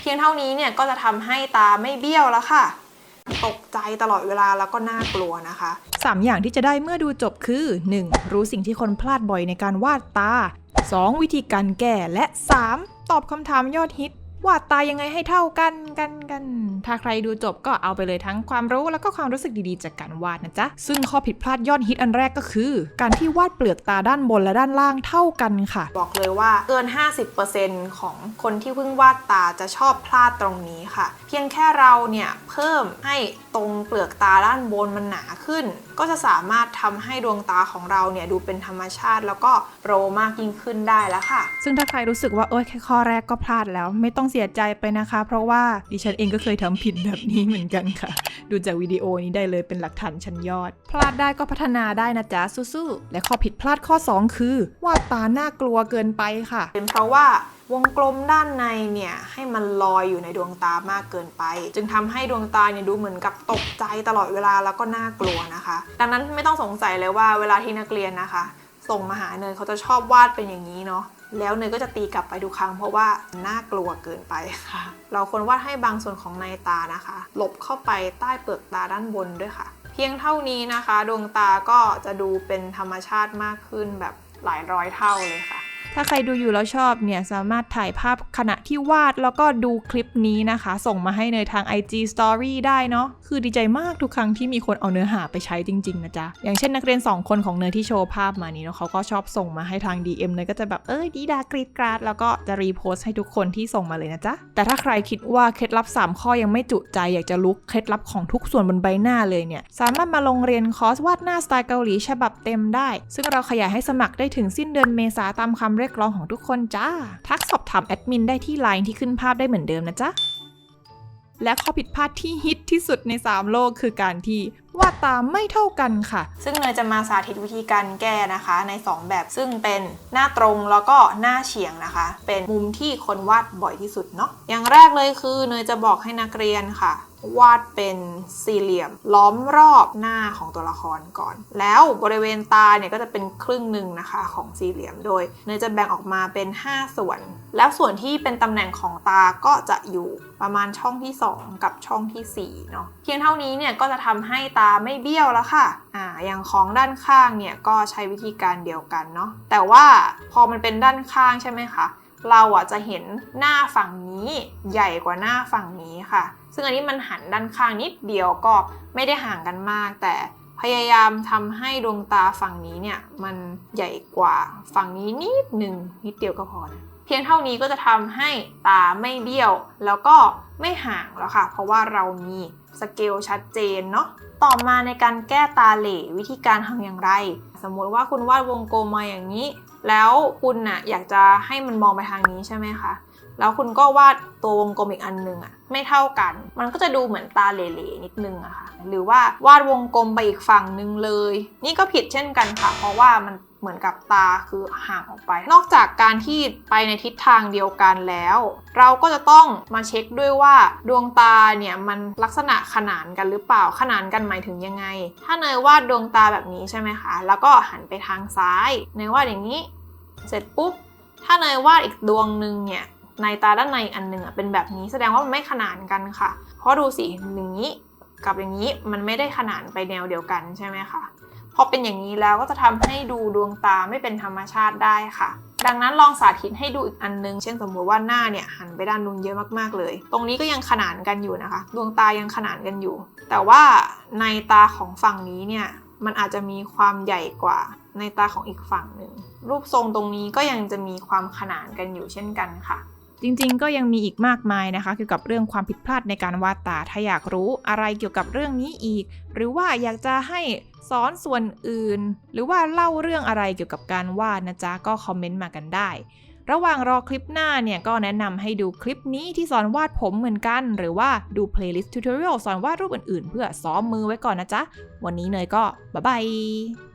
เพียงเท่านี้เนี่ยก็จะทำให้ตาไม่เบี้ยวแล้วค่ะ ตกใจตลอดเวลาแล้วก็น่ากลัวนะคะ 3 อย่างที่จะได้เมื่อดูจบคือ 1. รู้สิ่งที่คนพลาดบ่อยในการวาดตา 2. วิธีการแก้และ 3. ตอบคำถามยอดฮิต วาดตายังไงให้เท่ากันกันกัน ถ้าใครดูจบก็เอาไปเลยทั้งความรู้แล้วก็ความรู้สึกดีๆ จากการวาดนะจ๊ะ ซึ่งข้อผิดพลาดยอดฮิตอันแรกก็คือ การที่วาดเปลือกตาด้านบนและด้านล่างเท่ากันค่ะ บอกเลยว่าเกิน 50%ของคนที่เพิ่งวาดตาจะชอบพลาดตรงนี้ค่ะ เพียงแค่เราเนี่ยเพิ่มให้ตรงเปลือกตาด้านบนมันหนาขึ้น ก็จะสามารถทำให้ดวงตาของเราเนี่ยดูเป็นธรรมชาติ แล้วก็โปรมากยิ่งขึ้นได้แล้วค่ะ ซึ่งถ้าใครรู้สึกว่าเอ้ยแค่ข้อแรกก็พลาดแล้วไม่ต้องเสียใจไปนะคะ เพราะว่าดิฉันเองก็เคยทำผิดแบบนี้เหมือนกันค่ะ ดูจากวิดีโอนี้ได้เลยเป็นหลักฐานชั้นยอด พลาดได้ก็พัฒนาได้นะจ๊ะสู้ๆและข้อผิดพลาดข้อ 2 คือวาดตาน่ากลัวเกินไปค่ะ เป็นเพราะว่าวงกลมด้านในเนี่ยให้มันลอยอยู่ในดวงตามากเกินไป จึงทำให้ดวงตาเนี่ยดูเหมือนกับตกใจตลอดเวลาแล้วก็น่ากลัวนะคะ ดังนั้นไม่ต้องสงสัยเลยว่าเวลาที่นักเรียนนะคะ ส่งมาหาเนยเขาจะชอบวาดเป็นอย่างนี้เนาะแล้วเนยก็จะตีกลับไปทุกครั้งเพราะว่าน่ากลัวเกินไปค่ะ เราควรวาดให้บางส่วนของในตานะคะ หลบเข้าไปใต้เปลือกตาด้านบนด้วยค่ะ เพียงเท่านี้นะคะ ดวงตาก็จะดูเป็นธรรมชาติมากขึ้นแบบหลายร้อยเท่าเลยค่ะ ถ้าใครดูอยู่แล้วชอบเนี่ยสามารถถ่ายภาพขณะที่วาดแล้วก็ดูคลิปนี้นะคะ ส่งมาให้เนยทาง IG Story ได้เนาะคือดีใจมากทุกครั้งที่มีคนเอาเนื้อหาไปใช้จริง ๆ นะจ๊ะ อย่างเช่นนักเรียน 2 คนของเนยที่โชว์ภาพมานี้เนาะเขาก็ชอบส่งมาให้ทาง DM เนยก็จะแบบเอ้ยดีดากรีดกราดแล้วก็จะรีโพสต์ให้ทุกคนที่ส่งมาเลยนะจ๊ะ แต่ถ้าใครคิดว่าเคล็ดลับ 3 ข้อยังไม่จุใจ อยากจะลุกเคล็ดลับของทุกส่วนบนใบหน้าเลยเนี่ยสามารถมาลงเรียนคอร์สวาดหน้าสไตล์เกาหลีฉบับเต็มได้ ซึ่งเราขยายให้สมัครได้ถึงสิ้นเดือนเมษาตามคำเรียกร้องของทุกคนจ้า ทักสอบถามแอดมินได้ที่ไลน์ที่ขึ้นภาพได้เหมือนเดิมนะจ๊ะและข้อผิดพลาดที่ฮิตที่สุดใน 3 โลกคือการที่วาดตาไม่เท่ากันค่ะ ซึ่งเนยจะมาสาธิตวิธีการแก้นะคะใน 2 แบบซึ่งเป็นหน้าตรงแล้วก็หน้าเฉียงนะคะ เป็นมุมที่คนวาดบ่อยที่สุดเนาะอย่างแรกเลยคือเนยจะบอกให้นักเรียนค่ะ วาดเป็นสี่เหลี่ยม ล้อมรอบหน้าของตัวละครก่อน แล้วบริเวณตาเนี่ยก็จะเป็นครึ่งหนึ่งนะคะของสี่เหลี่ยมโดยเนยจะแบ่งออกมาเป็น 5 ส่วน แล้วส่วนที่เป็นตำแหน่งของตาก็จะอยู่ประมาณช่องที่ 2 กับช่องทีสี่4เนาะเพียงเท่านี้เนี่ยก็จะทำให้ตาไม่เบี้ยวแล้วค่ะอ่าอย่างของด้านข้างเนี่ยก็ใช้วิธีการเดียวกันเนาะแต่ว่าพอมันเป็นด้านข้างใช่ไหมคะเราอะจะเห็นหน้าฝั่งนี้ใหญ่กว่าหน้าฝั่งนี้ค่ะ ซึ่งอันนี้มันหันด้านข้างนิดเดียวก็ไม่ได้ห่างกันมาก แต่พยายามทำให้ดวงตาฝั่งนี้เนี่ยมันใหญ่กว่าฝั่งนี้นิดหนึ่งนิดเดียวก็พอนะ พียงเท่านี้ก็จะทำให้ตาไม่เบี้ยว แล้วก็ไม่ห่างแล้วค่ะ เพราะว่าเรามีสเกลชัดเจนเนาะต่อมาในการแก้ตาเหล่วิธีการทำอย่างไร สมมติว่าคุณวาดวงกลมมาอย่างนี้ แล้วคุณน่ะอยากจะให้มันมองไปทางนี้ใช่ไหมคะแล้วคุณก็วาดตัววงกลมอีกอันหนึงอะไม่เท่ากัน มันก็จะดูเหมือนตาเหล่ๆนิดนึงอะค่ะหรือว่าวาดวงกลมไปอีกฝั่งหนึงเลย นี่ก็ผิดเช่นกันค่ะ เพราะว่ามัน เหมือนกับตาคือห่างออกไป นอกจากการที่ไปในทิศทางเดียวกันแล้ว เราก็จะต้องมาเช็คด้วยว่าดวงตาเนี่ยมันลักษณะขนานกันหรือเปล่าขนานกันหมายถึงยังไง ถ้าเนยวาดดวงตาแบบนี้ใช่ไหมคะ แล้วก็หันไปทางซ้ายเนยวาดอย่างนี้ เสร็จปุ๊บ ถ้าเนยวาดอีกดวงหนึ่งเนี่ยในตาด้านในอันหนึ่งเป็นแบบนี้แสดงว่ามันไม่ขนานกันค่ะ เพราะดูสิอย่างนี้กับอย่างนี้มันไม่ได้ขนานไปแนวเดียวกันใช่ไหมคะ พอเป็นอย่างนี้แล้วก็จะทำให้ดูดวงตาไม่เป็นธรรมชาติได้ค่ะ ดังนั้นลองสาธิตให้ดูอีกอันนึง เช่นสมมติว่าหน้าเนี่ยหันไปด้านนู้นเยอะมากๆเลย ตรงนี้ก็ยังขนานกันอยู่นะคะ ดวงตายังขนานกันอยู่ แต่ว่าในตาของฝั่งนี้เนี่ยมันอาจจะมีความใหญ่กว่าในตาของอีกฝั่งหนึ่ง รูปทรงตรงนี้ก็ยังจะมีความขนานกันอยู่เช่นกันค่ะ จริงๆ ก็ยังมีอีกมากมายนะคะ เกี่ยวกับเรื่องความผิดพลาดในการวาดตา ถ้าอยากรู้อะไรเกี่ยวกับเรื่องนี้อีก หรือว่าอยากจะให้ สอนส่วนอื่น หรือว่าเล่าเรื่องอะไรเกี่ยวกับการวาดนะจ๊ะ ก็คอมเมนต์มากันได้ ระหว่างรอคลิปหน้าเนี่ย ก็แนะนำให้ดูคลิปนี้ที่สอนวาดผมเหมือนกัน หรือว่าดู playlist tutorial สอนวาดรูปอื่นๆ เพื่อซ้อมมือไว้ก่อนนะจ๊ะ วันนี้เนยก็บ๊ายบาย